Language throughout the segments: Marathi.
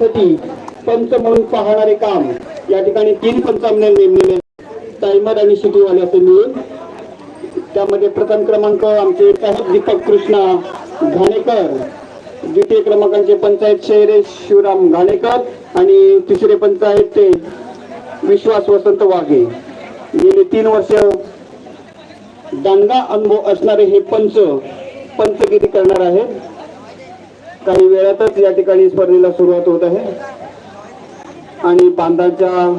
करण्यासाठी पंच म्हणून पाहणारे काम या ठिकाणी तीन पंच आम्हाला नेमलेले टायमर आणि शिटीवाले असे मिळून त्यामध्ये प्रथम क्रमांक आमचे आहेत दीपक कृष्णा घाणेकर द्वितीय क्रमांकाचे पंचायत आहेत शिवराम घाणेकर आणि तिसरे पंच आहेत ते विश्वास वसंत वाघे. गेले तीन वर्ष दांडगा अनुभव असणारे हे पंच पंचगिरी करणार आहेत. काही वेळातच या ठिकाणी स्पर्धेला सुरुवात होत आहे. आणि बांधाच्या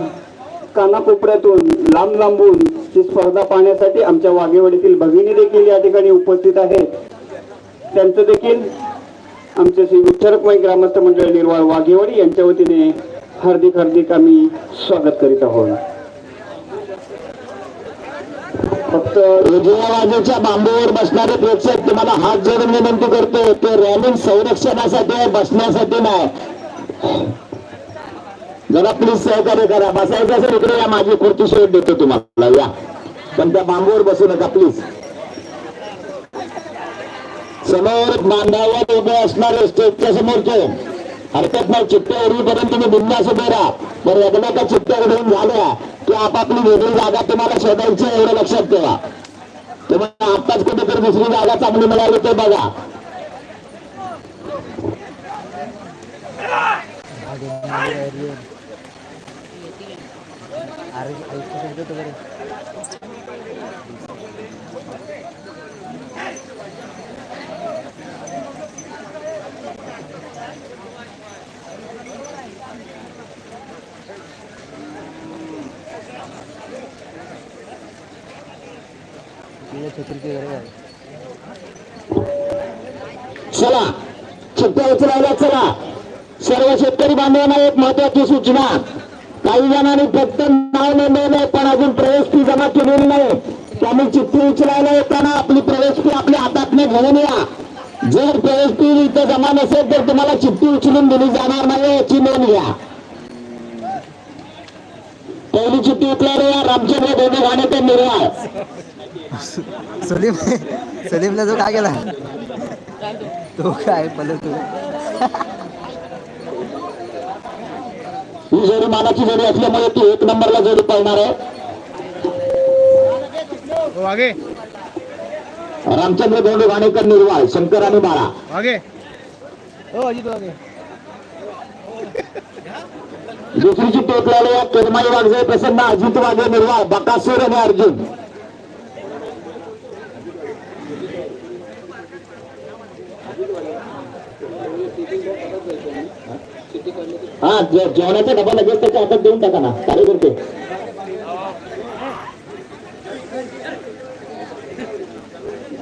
कानाकोपऱ्यातून लांब लांबून ही स्पर्धा पाहण्यासाठी आमच्या वाघेवाडीतील भगिनी देखील या ठिकाणी उपस्थित आहेत. त्यांचं देखील आमचे श्री विठ्ठलकमाई ग्रामस्थ मंडळ निर्वाळ वाघेवाडी यांच्या वतीने हार्दिक हार्दिक आम्ही स्वागत करीत आहोत. फक्त विजयावाजेच्या बांबूवर बसणारे प्रेक्षक तुम्हाला हात जोडून विनंती करतो ते रॅलिंग संरक्षणासाठी आहे बसण्यासाठी नाही. जरा प्लीज सहकार्य करा. बसायचं असेल इकडे या माझी खुर्ची शेवट देतो तुम्हाला. या. पण त्या बांबूवर बसू नका प्लीज समोर बांधावर उभे असणारे स्टेजच्या समोरचे. हरकत नाही चित्त उरवीपर्यंत तुम्ही बिंदास उभे राहा. बरं एकदा का चित्त उडवून झाल्या. की आपापली वेगळी जागा तुम्हाला शोधायची एवढं लक्षात ठेवा. तुम्हाला आत्ताच कुठेतरी दुसरी जागा चांगली मिळाली ते बघा. चला. चित्त्या उचलायला चला. सर्व शेतकरी बांधवांना एक महत्वाची सूचना. काही जणांनी फक्त नाव नोंदवलं पण अजून प्रवेश फी जमा केलेली नाही. त्यामुळे चिठ्ठी उचलायला येताना आपली प्रवेश फी आपल्या हातात घेऊन या. जर प्रवेश फी इथं जमा नसेल तर तुम्हाला चिठ्ठी उचलून दिली जाणार नाही याची नोंद घ्या. पहिली चिठ्ठी उचलायला या. रामचंद्र दोन्ही घाणेकर निर्वाळ सलीम सलीमला जो काय केला? तो काय पलट ही जोडी मानाची जोडी असल्यामुळे ती एक नंबरला जोडी पळणार आहे. हो आगे. रामचंद्र धोंडे घाणेकर निर्वाळ शंकर आणि बाळा. आगे. हो अजित आगे. दुसरी चिठ्ठी उचलायला या केरमाई वाघजे प्रसन्न अजित वाघे निर्वाळ बकासूर आणि अर्जुन. ना जेवणाचा डबा लगेच त्याच्या हातात देऊन टाका ना. काय करते.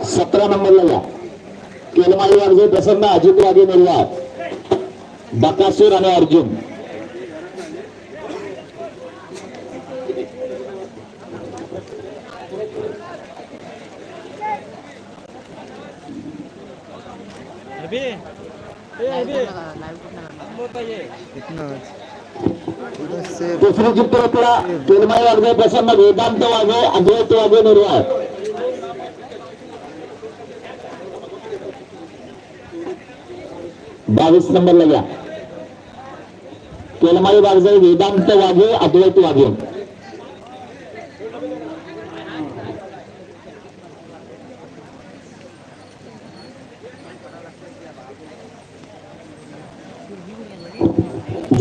सतरा नंबरला या. केलमाई अर्जुन प्रसन्न अजित वाघे निर्वाळ बकासूर आणि अर्जुन. अभी. ए अभी. दुसरी चित्त आपला केलमाई वाघे प्रसन्न वेदांत वाघे अद्वैत वाघे निर्वाळ बावीस नंबर लग्या केलमाई वाघे वेदांत वाघे अद्वैत वाघे.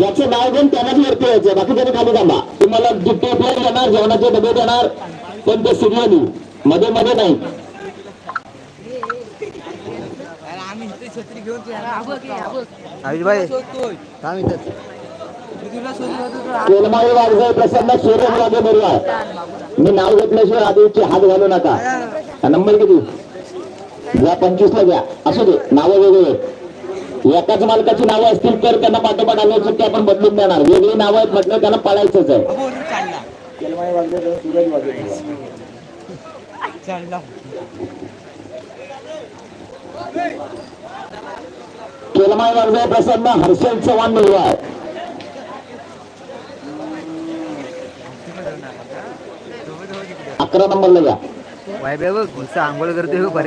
ज्याचं नाव घेऊन त्यालाच वरती यायचं. बाकी त्याने खाली थांबा. तुम्हाला ड्युटी प्लेअर देणार जेवणाचे डबे देणार पण ते सिरियली. मध्ये मध्ये नाही. कोलमाळी वाघजाई प्रसन्न निर्वाळ मी नाव घेतल्याशिवाय आधी हात घालू नका. हा नंबर किती? घ्या पंचवीस ला घ्या. असू दे नावं वेगळे एकाच मालकाची नावं असतील तर त्यांना पाठोपाठ आल्या सुट्टी आपण बदलून देणार. वेगळी नावं आहेत म्हटलं त्यांना पळायचंच आहे. केलमाई वाघजाई प्रसन्न हर्षल चव्हाण निर्वाळ अकरा नंबरला घ्या वाय बघ आंघोळ करते बघ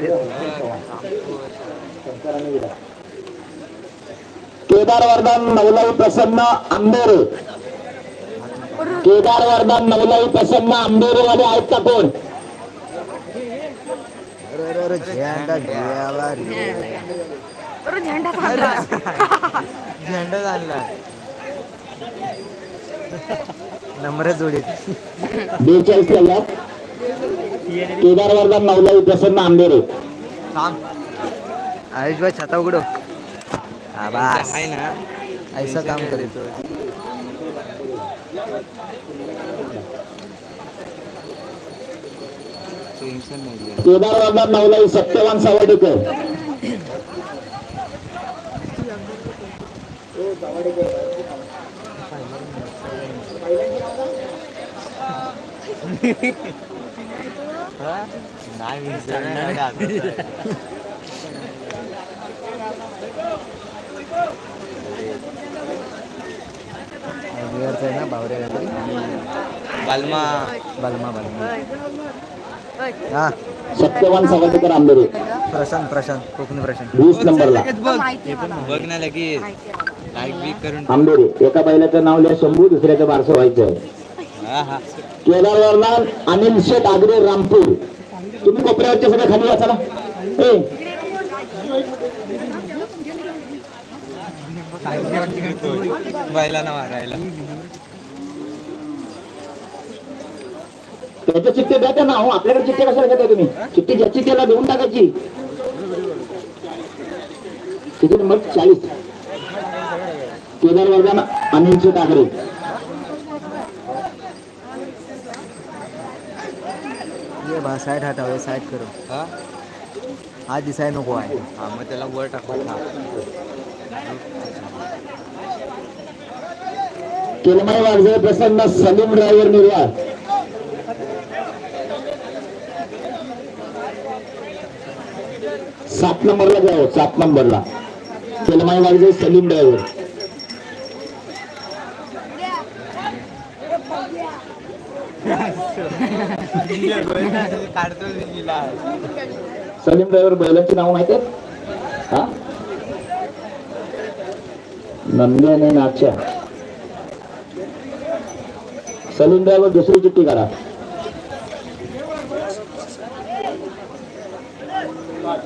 केदारवर्धन नवलाई प्रसन्न आंबेरे. केदारवर्धन नवलाई प्रसन्न आंबेरे वाले आहेत का कोण? झेंडा झाला नम्र जोडीत बेचाळीस ला घ्या नवलाई प्रसन्न आंबेरे. आयुष छाता उघडो आबास. आहे ना. ऐसा काम करतो केदार वरदान नवलाई सत्यवान सावडेकर. आहे ना बावरे बलमा. बलमा बलमा. हा. सत्यवान सावडेकर आंबेरे प्रशांत प्रशांत कोकणी प्रशांत. वीस नंबरला. बघ ना लगेच. लाईक बिक करून आंबेरे एका बैलाचं नाव लिहा शंभू दुसऱ्याचं बारसं व्हायचं. आहे हा. हा अनिल शेठ आगरे रामपूर. तुम्ही कोपऱ्यावरच्या सगळ्या खाली वाचा ना. ए बैलांना मारायला. त्याचे चिठ्ठे द्या त्या ना हो आपल्याकडे चिठ्ठे कशाला घेताय तुम्ही? चिठ्ठी ज्याची त्याला देऊन टाकायची. किती नंबर? चाळीस. केदार वर्धन अनिल शेठ आगरे ये बा साईड हटावे साईड करू. हा? हा दिसाय नको आहे. हा मग त्याला वर टाकून हा. केलमाई वाघजे प्रसन्न सलीम ड्रायव्हर निर्वाळ सात नंबरला जाऊ सात नंबरला. केलमाई वाघजे सलीम ड्रायव्हर सलीम ड्रायव्हर बैलांची नाव माहिती आहेत? हा? नंदी आणि नाच्या सलीम ड्रायव्हर दुसरी चिठ्ठी करा.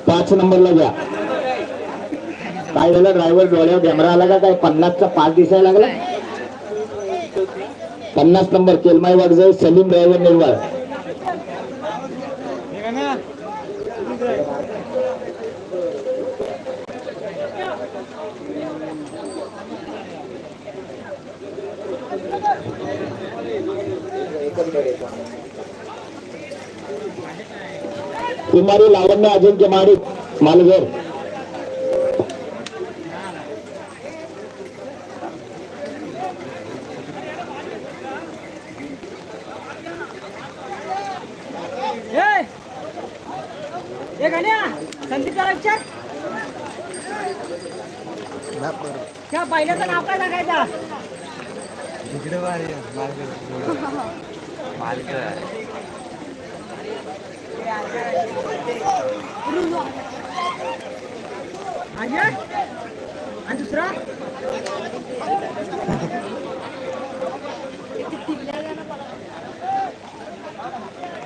पाच नंबरला घ्या. काय झालं ड्रायव्हर डोळ्यावर कॅमेरा आला का काय? पन्नासचा पाच दिसायला लागला? पन्नास नंबर केलमाई वागजाई सलीम ड्रायव्हर निर्वाळ कुमारी लावण्य अजिंक्य माडिक मालघर. त्या पहिल्याचं नाव काय सांगायचं? तिकडे मारे मालक मालक अजय आणि दुसरा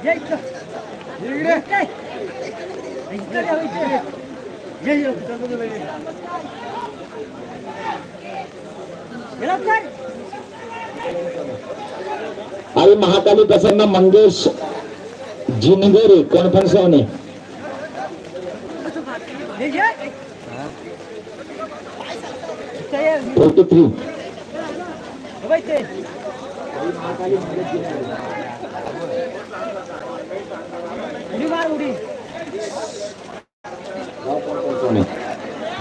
ये इकडं. इकडे. इकडे या, इकडे. ये, ये. ये लवकर. आई महाकाली प्रसन्न मंगेश जिनगरे कणफणसवणे ये, ये. इथं ये. फोर्टी थ्री हे बघ इथे. उडी मार उडी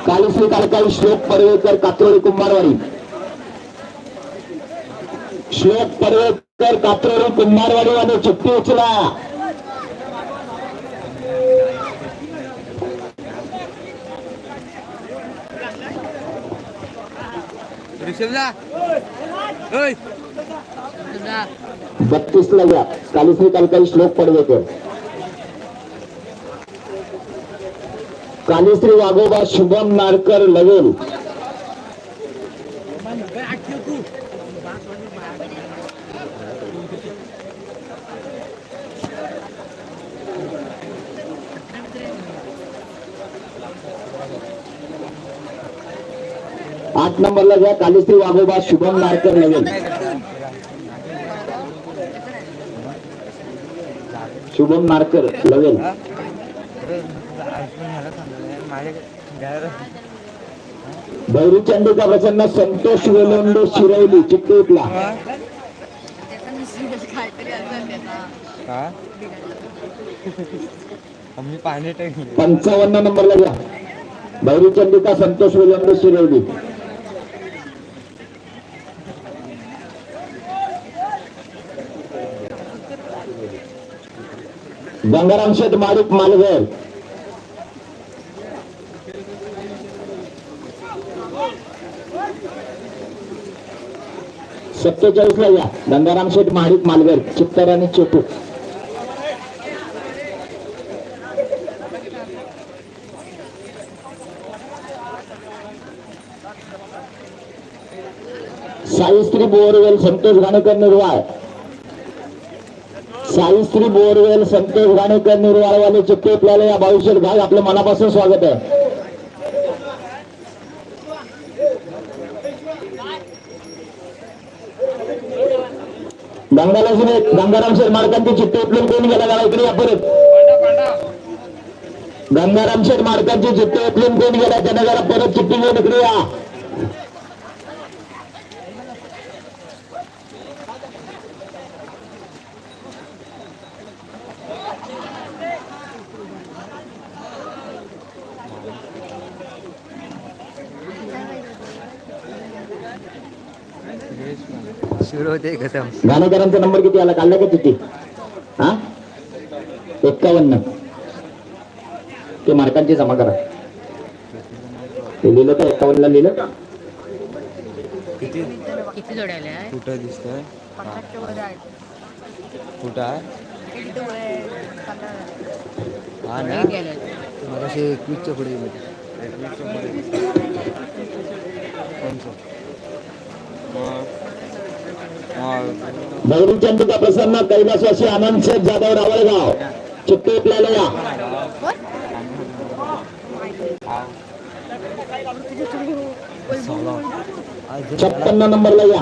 कालीश्री कालकाई श्लोक पडवेकर कात्रोळी कुंभारवाडी श्लोक पडवेकर कात्रोळी कुंभारवाडी आणि चिठ्ठी उचला बत्तीस ला घ्या कालीश्री कालकाई श्लोक पडवेकर कालीश्री वाघोबा शुभम नारकर लगेल. आठ नंबरला घ्या कालीश्री वाघोबा शुभम नारकर नवीन. शुभम नारकर लवेल भैरी चंडिका प्रसन्न संतोष वेलोंडे शिरवली चित्तूरला. पंचावन्न नंबरला घ्या. भैरी चंडिका संतोष वेलोंडे शिरवली. गंगाराम शेठ मारुक मालघर सत्तेचाळीसला या. गंगाराम शेठ महाडिक मालघर चित्तर आणि चेटू साईस्त्री बोरवेल संतोष घाणेकर निर्वाळ. सावित्री बोरवेल संतोष घाणेकर निर्वाळवाले चित्ते आपल्याला या भविष्यात भाग आपलं मनापासून स्वागत आहे. गंगाला गंगाराम शेर मार्कांची चित्ते उपलून कोण गेला गावा इकडे या परत? गंगाराम शेर मार्कांची चित्ते उपलून कोण गेला त्याने जरा परत चिठ्ठी घेऊन इकडे या. होते खतम घाणेकरांचा नंबर किती आला काढला का चिठ्ठी हा एक्कावन्न ते मार्कांची जमा करा ते लिहिलं का एक्कावन्न ला लिहिलं किती किती जोड्या आल्या आहे? कुठं आहेत. कुठं आहे किती. हा ना किती? मग असे पुढे गेले. एकवीसच्या पुढे दिसतंय. कोणचं? मग- चंदिका प्रसन्न कैलासवासी आनंद शेठ जाधव रावळगाव. चित्ते आपल्याला या. छप्पन्न नंबरला या.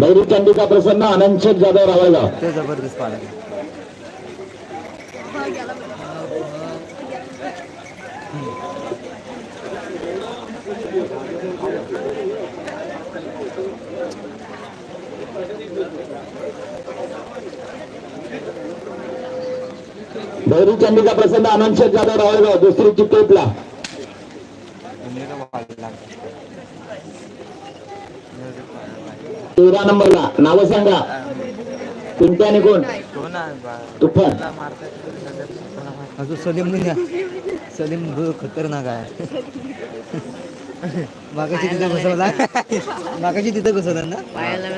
गौरी चंदिका प्रसन्न आनंद शेठ जाधव रावळगाव. ते जबरदस्त पाहिजे गौरी चंदिका प्रसन्न आनंद शेठ जाधव रावळगाव दुसरी लागते तेरा नंबरला नाव सांगा. पिंट्या आणि कोण? तुफान. अजून सलीम नाही. सलीम खतरनाक आहे. मागाची तिथं घुसवला. मागाची तिथं घुसवला ना? पायाला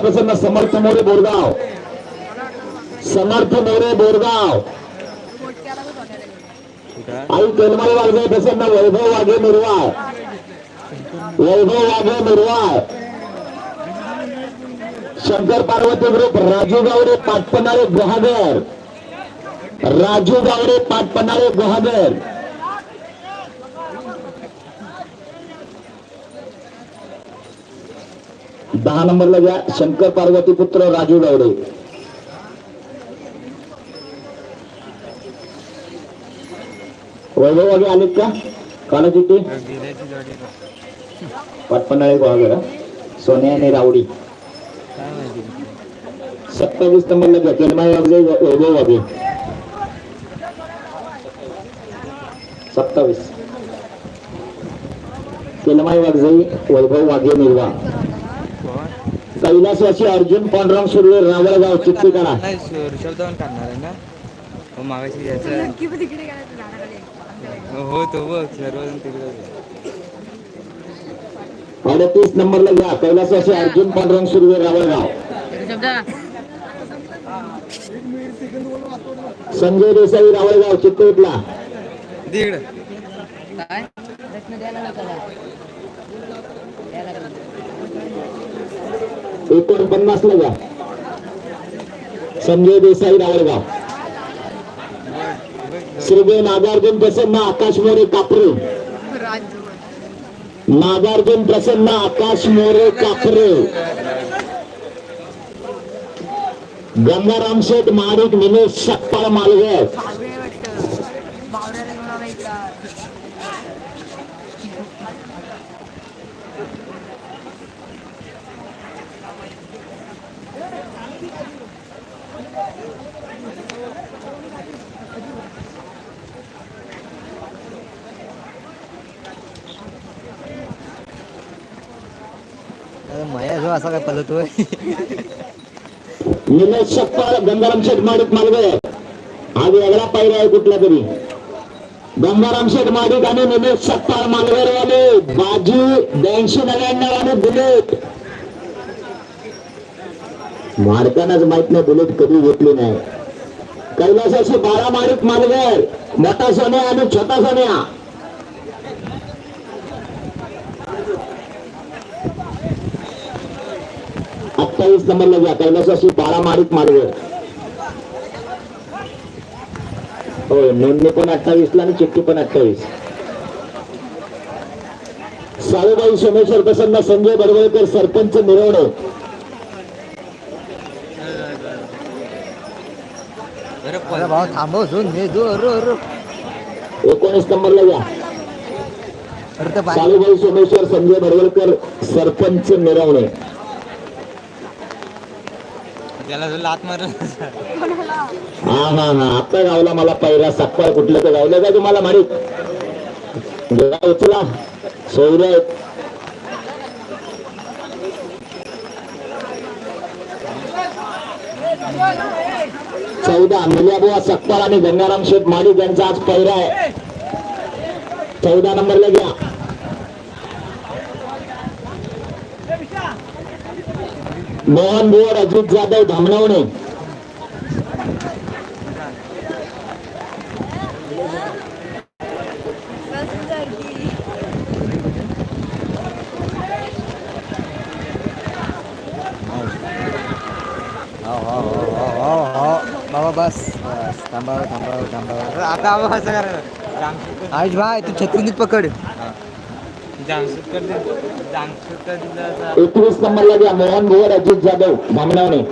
प्रसन्न समर्थ मोरे बोरगाव. समर्थ मोरे बोरगाव. आई केलमाई वाघे प्रसन्न वैभव वाघे निर्वाळ वैभव वाघे निर्वाळ शंकर पार्वती ग्रुप राजू गावडे पाटपणारे गुहागर. राजू गावडे पाटपणारे गुहागर. दहा नंबरला घ्या शंकर पार्वती पुत्र राजू गावडे. वैभव वाघे आलेत का? काला जोडी पाटपणाळे गुहागर हा? सोन्या आणि रावडी सत्तावीस नंबरला घ्या. केलमाई वाघे वैभव वाघे. सत्तावीस. केलमाई वाघजाई वैभव वाघे निर्वा कैलासवासी अर्जुन पांडुरंग सुर्वे रावळगाव चित्तीकडा ऋषभ धवन करणार आहे ना? हो मागाशी हो तो बघ सर्वजण तिकडे अडतीस नंबर नंबरला जा कैलासाशी अर्जुन पांडुरंग सुरवे रावळगाव. संजय देसाई रावळगाव चित्तूरला दीड. एकोणपन्नास ला जा संजय देसाई रावळगाव. श्रीदेव नागार्जुन प्रसन्न आकाश मोरे कापरे. नागार्जुन प्रसन्न आकाश मोरे कापरे. गंगाराम शेठ माडिक विनोद शकपाळ मालगड मया असा काय पलतोय. निमेश शकपाळ गंगाराम शेठ माडिक मालगड हा वेगळा पायरा आहे कुठला तरी. गंगाराम शेठ माडिक आणि निमेश शकपाळ मालगडवाले बाजी ब्याऐंशी नव्याण्णव आणि बुलेट. मारतानाच माहीत नाही बुलेट कधी घेतली नाही. कैलासाशी बारा माडिक मालगड मोठा सोन्या आणि छोटा सोन्या अठ्ठावीस नंबरला घ्या. कैलासाशी बारा माडिक मालगड होय नोंदणी पण अठ्ठावीस ला आणि चिठ्ठी पण अठ्ठावीस. साळूबाई सोमेश्वर प्रसन्न संजय बडवळकर सरपंच मिरवणूक. बरं अरे पण भाऊ थांबव झोन मी दो रो रो एकोणीस नंबरला बाई. साळूबाई सोमेश्वर संजय बडवळकर सरपंच मिरवणूक. त्याला जर लात मार हा हा हा. आता गावला मला पहिला सक्कर कुठलं तर गावलं का तुम्हाला माडिक जरा उचला. सोयरे चौदा मिल्याबुवा सक्कर आणि गंगाराम शेठ माडिक यांचा आज पहिरा आहे. चौदा नंबरला घ्या. मोहन बोर अजित जाधव धामणवणे. हो हो बाबा बस बस थांबावं थांबाव आता आयुष भाई तू छत्रीनीत पकड जामशेद कर दे जामशेद कर दिलं आता. एकवीस नंबरला घ्या मोहन भुवर अजित जाधव धामणवणे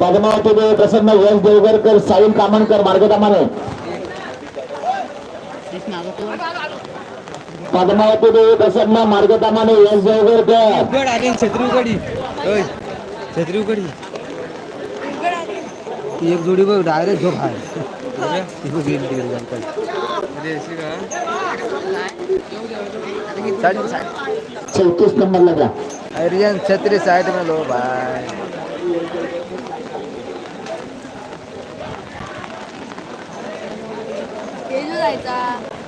पद्मावती देव प्रसन्न यश देवगरकर साहिल कामणकर मार्गदामाने. पद्मावती देवी प्रसन्न मार्गदामाने यश देवगरकर उघड आली छत्री उघडी होय छत्री उघडी ती एक जोडी बघ डायरेक्ट झोप आहे. ती बघ गेली तिकडे जाऊन पळ. अरे अशी का? साईड साईड चौतीस नंबरला घ्या अरे रियान छत्री साईड में लो भाई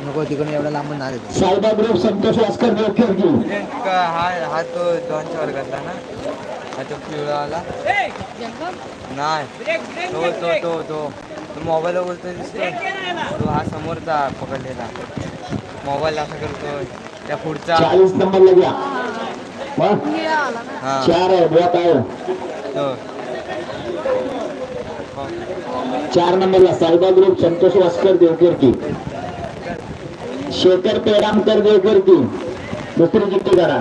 नको तिकडून एवढा लांबून नाही देत. साईबा ग्रुप संतोष वास्कर देवखेडजी म्हणजे का- हा हा तो दोनच्या वर्गातला ना? हा तो पिवळावाला नाही. तो तो तो तो. तो मोबाईल बोलतोय दिसतो तो हा समोरचा पकडलेला. मोबाईल असा करतो त्या पुढचा. हा? चार तो चार नंबरला साईबा ग्रुप संतोष वास्कर देवकीर्ती शेखर पेरामकर देवकीर्ती दुसरी चिठ्ठी करा.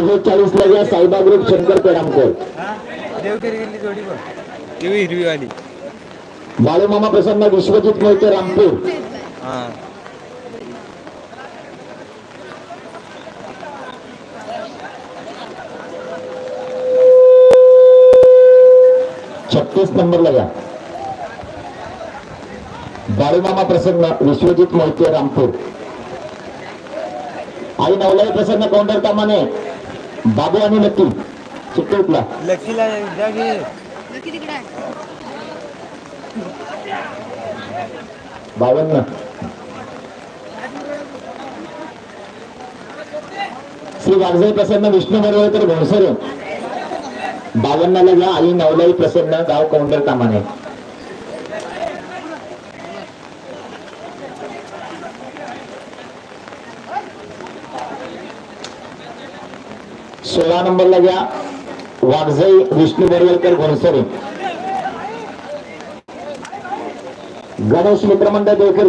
सेहेचाळीस ला घ्या साईबा ग्रुप शंकर ती हिरवीवाली बाळूमामा प्रसन्न विश्वजित मोहिते रामपूर. छत्तीस नंबरला घ्या बाळूमामा प्रसन्न विश्वजित मोहिते रामपूर. आई नवलाई प्रसन्न कौंडर कामाने बाबू आणि नक्की चित्तूरला लकीला द्या घे. बावन्न श्री वाघजाई प्रसन्न विष्णू बरोबर घोणसरे बावन्नाला घ्या आई नवलाई प्रसन्न गाव कौंडर कामाने. सोळा नंबरला घ्या. वाघजाई विष्णू बरोबर घोणसरे गणेश मित्रमंडळ देवकर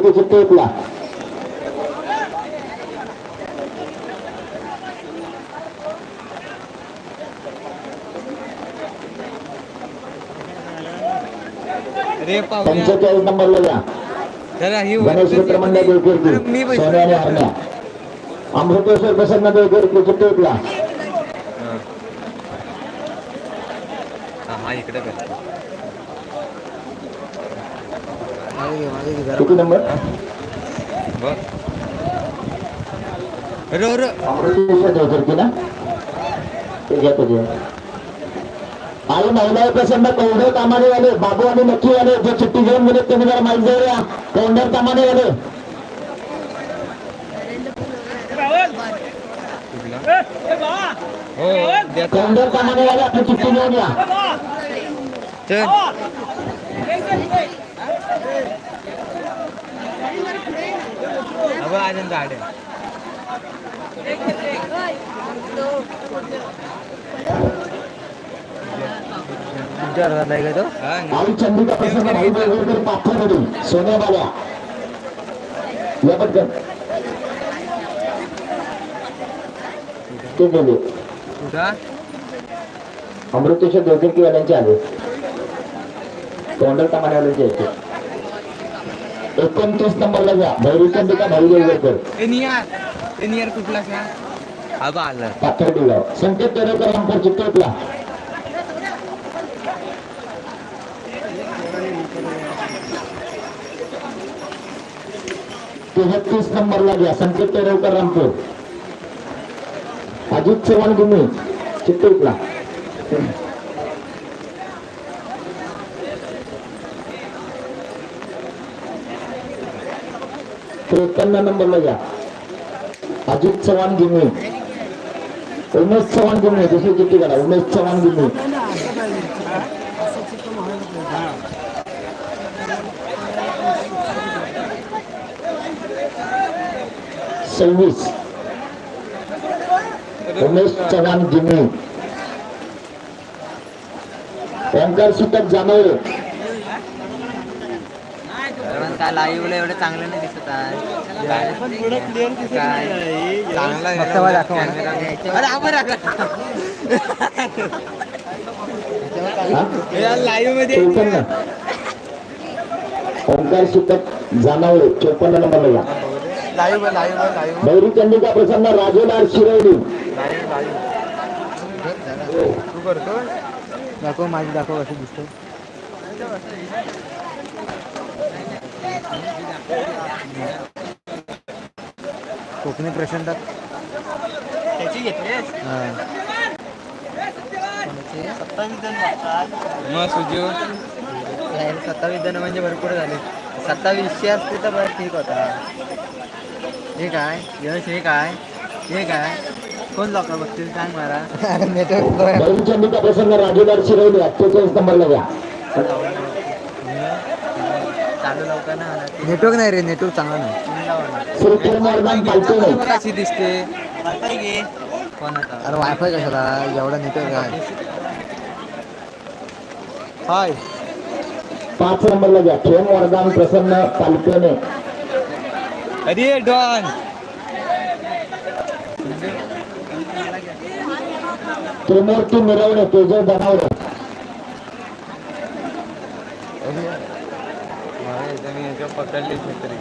रे पाहुण्या. पंचेचाळीस नंबरला घ्या. गणेश मित्र मंडळ देवकीर्ती. मी पैसे- सोन्या आणि हरण्या. अमृतेश्वर प्रसन्न देवकीर्ती चित्तेतला हा हा इकडे कर नंबर? बघ. रो रो अमृतेश्वर देवकीर्ती ना ते घ्या तो घ्या आई महिला प्रसन्न कौंडर कामाने वाले बाबू आणि नक्की वाले जे चिठ्ठी घेऊन गेले तुम्ही जरा माहीत जाऊ या. कौंडर कामाने वाले हो द्या. कौंडर कामाने वाले आपली चिठ्ठी घेऊन या. चल. अगं तुमच्या घरात आहे का तो हा आई चंदिका प्रसन्न भाई देवकर पाथरवडी सोन्यावाल्या या पटकन ते गेले कुठं? अमृतेश्वर आले तोंडल कमानेवाल्यांचे येते एकोणतीस नंबरला देवकर नियर कुठला का हा बा आलं. पाथर्डी गाव संकेत तेरेकर रामपूर चित्तोटला तेहतीस नंबरला घ्या. संकेत तेरेकर रामपूर. अजित चव्हाण गुन्हे चित्तोटला त्रेपन्न नंबरला या अजित चव्हाण गिमे उमेश चव्हाण गिमे दुसरी चिठ्ठी करा उमेश चव्हाण गिमे सव्वीस. उमेश चव्हाण गिमे ओंकार सुतक जाणवले काय लाईव्हला एवढं चांगलं नाही दिसत आहे. चांगला हा? लाईव्हमध्ये. ओंकार सुतक जाणवले चौपन्न नंबरला live live live Chandika Prasanna Shirvali तू करतो दाखव माझी दाखव असं दिसतं कोकणी प्रशांत त्याची घेतलीस मग सुजू? सत्तावीस जण म्हणजे भरपूर झाले. सत्तावीसशे असते तर बरं ठीक होता. हे काय? यश हे काय? हे काय? कोण लोक बघतील? सांग मला. नेटवर्क राजेलाल शिरवली अठ्ठेचाळीस नंबरला नाही नेटवर्क नाही रे नेटवर्क चांगला नाही. कशी दिसते? अरे वायफाय कशाला? एवढा नेटवर्क आहे. हाय. पाच नंबरला घ्या. खेम वरदान प्रसन्न पालटणे अरे डॉन. त्रिमूर्ती मिरवणे तेजस दनावडे मी याच्यावर पकडले छत्री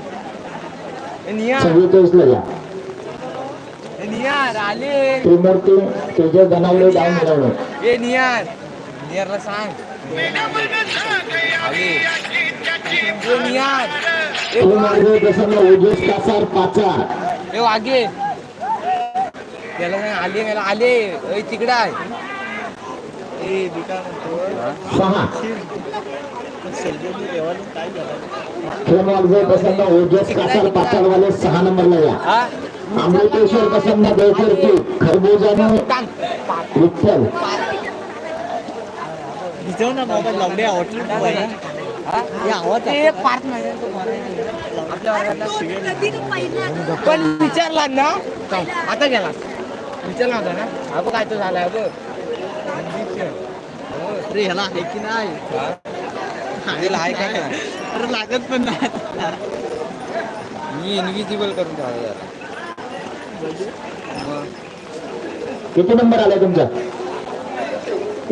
नियार आले त्रिमूर्ती तेजस डाव मिरवणे ए नियार नियारला सांग. नियार ए त्रिमूर्ती प्रसन्न ओजस कासार पाचार. ए वागे त्याला सांग आले मला आले. ए तिकडे आहे. ए बिका सहा. खेम वागजे प्रसन्न ओजस कासार पाचारवाले सहा नंबरला घ्या हा? अमृतेश्वर प्रसन्न देवकीर्ती खरबूज आणि विठ्ठल. भिजव ना मोबाईल लावले हॉटेल पण विचारला ना? आता गेला. विचारला होता ना? अगं काय तो झालाय अगं. ह्याला आहे की नाही? आहे काय? अरे लागत पण नाही मी इनविजिबल करून ठेवला जरा किती नंबर आलाय तुमचा?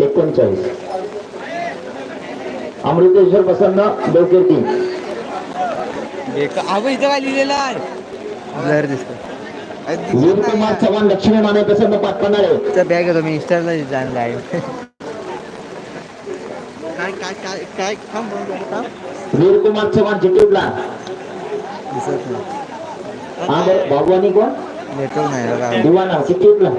एकोणचाळीस. अमृतेश्वर प्रसन्न देवकीर्ती अगं इथं काय लिहिलेलं आहे. दिसतो. चव्हाण लक्ष्मी माने प्रसन्न पाटपणारे त्या बॅग मी इंस्टाला जाण लाईव्ह काय काय काय काय काम? वीर कुमार चव्हाण चिठ्ठीतला दिसत नाही. भगवानी कोण? नेटवर्क नाही दिवाना चिठ्ठीतला